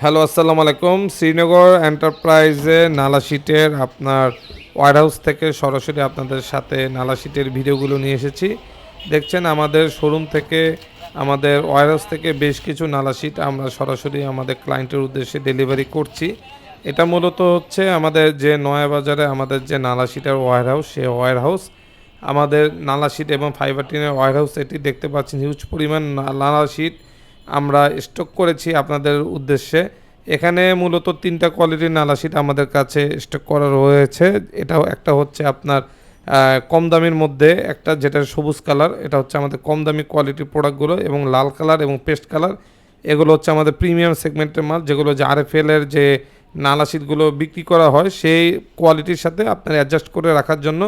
Hello, আসসালামু আলাইকুম। শ্রীনগর এন্টারপ্রাইজে নালা শিটের আপনার ওয়ার হাউস থেকে সরাসরি আপনাদের সাথে নালা শিটের ভিডিওগুলো নিয়ে এসেছি। দেখছেন, আমাদের শোরুম থেকে, আমাদের ওয়ার হাউস থেকে বেশ কিছু নালা শিট আমরা সরাসরি আমাদের ক্লায়েন্টের উদ্দেশ্যে ডেলিভারি করছি। এটা মূলত হচ্ছে আমাদের যে নয়া বাজারে আমাদের যে নালা শিটের ওয়ার হাউস, সে ওয়ার হাউস। আমাদের নালা শিট এবং ফাইবার টিনের ওয়ার হাউস, এটি দেখতে পাচ্ছেন হিউজ পরিমাণ না- নালা শিট। আমরা স্টক করেছি আপনাদের উদ্দেশ্যে। এখানে মূলত তিনটা কোয়ালিটির নালা শিট আমাদের কাছে স্টক করা রয়েছে। এটাও একটা হচ্ছে আপনার কম দামের মধ্যে একটা যেটা সবুজ কালার এটা হচ্ছে আমাদের কম দামি কোয়ালিটির প্রোডাক্টগুলো এবং লাল কালার এবং পেস্ট কালার এগুলো হচ্ছে আমাদের প্রিমিয়াম সেগমেন্টের মাল, যেগুলো যে এর যে নালা শিটগুলো বিক্রি করা হয়, সেই কোয়ালিটির সাথে আপনার অ্যাডজাস্ট করে রাখার জন্য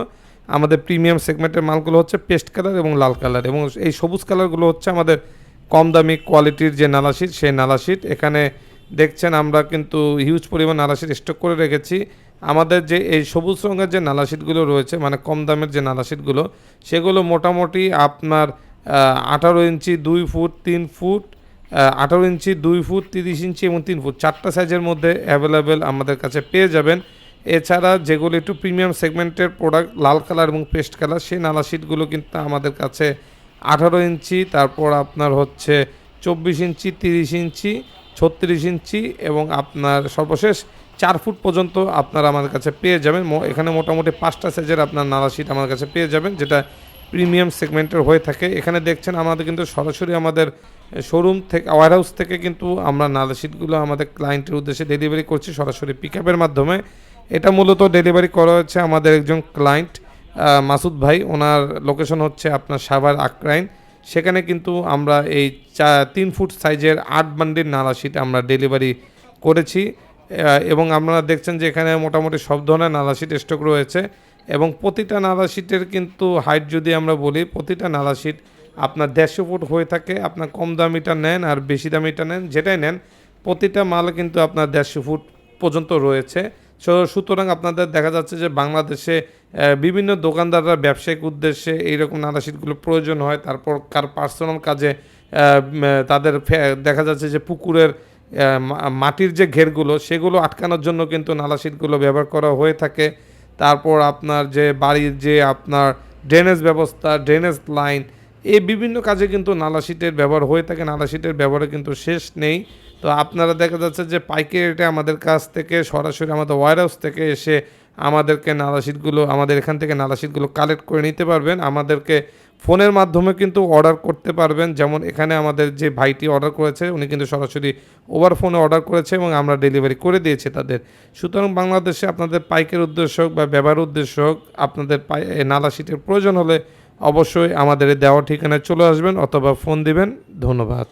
আমাদের প্রিমিয়াম সেগমেন্টের মালগুলো হচ্ছে পেস্ট কালার এবং লাল কালার এবং এই সবুজ কালারগুলো হচ্ছে আমাদের কম দামি কোয়ালিটির যে নালাশিট, সেই নালাশিট। এখানে দেখছেন আমরা কিন্তু হিউজ পরিমাণ নালাশিট স্টক করে রেখেছি। আমাদের যে এই সবুজ রঙের যে নালাশিটগুলো রয়েছে মানে কম দামের যে নালাশিটগুলো, সেগুলো মোটামুটি আপনার আঠারো ইঞ্চি দুই ফুট, তিন ফুট আঠারো ইঞ্চি দুই ফুট, তিরিশ ইঞ্চি এবং তিন ফুট। চারটা সাইজের মধ্যে অ্যাভেলেবেল আমাদের কাছে পেয়ে যাবেন। এছাড়া যেগুলো একটু প্রিমিয়াম সেগমেন্টের প্রোডাক্ট লাল কালার এবং পেস্ট কালার সেই নালা শিটগুলো কিন্তু আমাদের কাছে আঠারো ইঞ্চি, তারপর আপনার হচ্ছে চব্বিশ ইঞ্চি, তিরিশ ইঞ্চি, ছত্রিশ ইঞ্চি এবং আপনার সর্বশেষ চার ফুট পর্যন্ত আপনারা আমার কাছে পেয়ে যাবেন। এখানে মোটামুটি পাঁচটা সাইজের আপনার নালা শিট আমার কাছে পেয়ে যাবেন, যেটা প্রিমিয়াম সেগমেন্টের হয়ে থাকে। এখানে দেখছেন আমাদের কিন্তু সরাসরি আমাদের শোরুম থেকে ওয়ার হাউস থেকে কিন্তু আমরা নালা শিটগুলো আমাদের ক্লায়েন্টের উদ্দেশ্যে ডেলিভারি করছি সরাসরি পিক মাধ্যমে। এটা মূলত ডেলিভারি করা হয়েছে আমাদের একজন ক্লায়েন্ট মাসুদ ভাই, ওনার লোকেশন হচ্ছে আপনার সাভার আক্রাইন। সেখানে কিন্তু আমরা এই চা, তিন ফুট সাইজের আট বান্ডির নালা শিট আমরা ডেলিভারি করেছি। এবং আপনারা দেখছেন যে এখানে মোটামুটি সব ধরনের নালা শিট স্টক রয়েছে। এবং প্রতিটা নালা শিটের কিন্তু হাইট যদি আমরা বলি, প্রতিটা নালা শিট আপনার দেড়শো ফুট হয়ে থাকে। আপনার কম দামিটা নেন আর বেশি দামিটা নেন, যেটাই নেন, প্রতিটা মাল কিন্তু আপনার দেড়শো ফুট পর্যন্ত রয়েছে। সো সুতরাং আপনাদের দেখা যাচ্ছে যে বাংলাদেশে বিভিন্ন দোকানদাররা ব্যবসায়িক উদ্দেশ্যে এইরকম নানা শিটগুলো প্রয়োজন হয়। তারপর কার পার্সোনাল কাজে তাদের দেখা যাচ্ছে যে পুকুরের মাটির যে ঘেরগুলো, সেগুলো আটকানোর জন্য কিন্তু নালা শিটগুলো ব্যবহার করা হয়ে থাকে। তারপর আপনার যে বাড়ির যে আপনার ড্রেনেজ ব্যবস্থা ড্রেনেজ লাইন এই বিভিন্ন কাজে কিন্তু নালা শিটের ব্যবহার হয়ে থাকে। নালা শিটের ব্যবহারে কিন্তু শেষ নেই। তো আপনারা দেখা যাচ্ছে যে পাইকারি রেটে আমাদের কাছ থেকে সরাসরি আমাদের ওয়ার হাউস থেকে এসে আমাদেরকে নালা শিটগুলো আমাদের এখান থেকে নালা শিটগুলো কালেক্ট করে নিতে পারবেন। আমাদেরকে ফোনের মাধ্যমে কিন্তু অর্ডার করতে পারবেন। যেমন এখানে আমাদের যে ভাইটি অর্ডার করেছে, উনি কিন্তু সরাসরি ওভার ফোনে অর্ডার করেছে এবং আমরা ডেলিভারি করে দিয়েছি তাদের। সুতরাং বাংলাদেশে আপনাদের পাইকের উদ্দেশ্য হোক বা ব্যবহার উদ্দেশ্য হোক, আপনাদের পাই, এ, নালা শিটের প্রয়োজন হলে অবশ্যই আমাদের দেওয়া ঠিকানায় চলে আসবেন অথবা ফোন দিবেন। ধন্যবাদ।